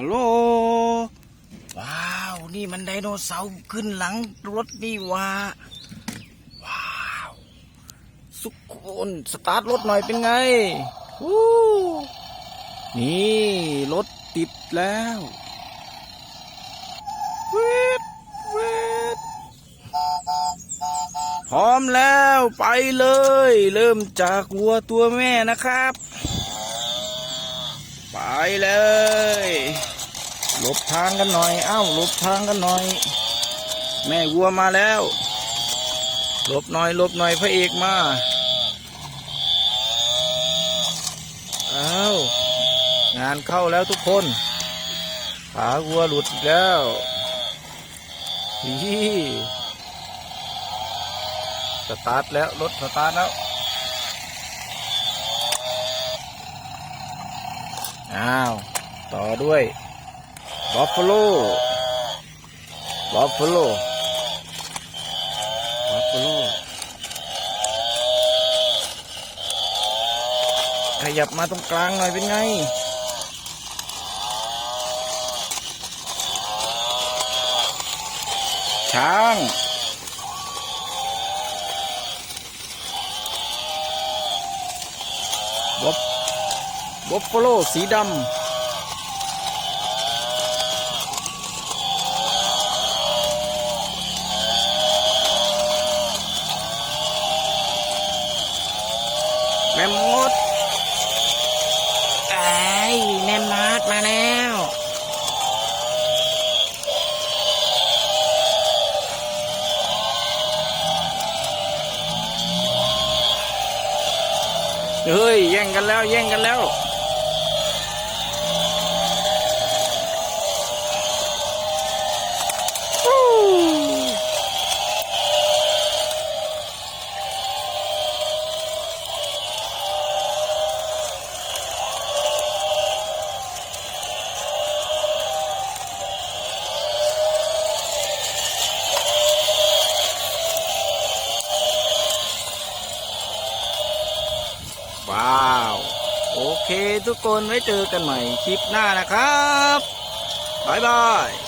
ฮัลโหล ว้าว นี่มันไดโนเสาร์ขึ้นหลังรถนี่ว่า ว้าวสุกคนสตาร์ทรถหน่อยเป็นไงวู้นี่รถติดแล้วเวทเวทพร้อมแล้วไปเลย เริ่มจากวัวตัวแม่นะครับ ไปเลย ลบทางกันหน่อย เอ้าหลบทางกันหน่อย แม่วัวมาแล้วหลบหน่อยหลบหน่อยพระเอกมาเอ้างานเข้าแล้วทุกคน ขาวัวหลุดแล้วฮีสตาร์ทแล้ว รถสตาร์ทแล้ว อ้าว ต่อด้วย บัฟฟาโลบัฟฟาโลบัฟฟาโลขยับมาตรงกลางหน่อยเป็นไงช้างบัฟบัฟฟาโลสีดำ แม่มดไอ้แม่มดมาแล้ว เฮ้ย แย่งกันแล้ว แย่งกันแล้ว ว้าว โอเคทุกคนไว้เจอกันใหม่คลิปหน้านะครับ บ๊ายบาย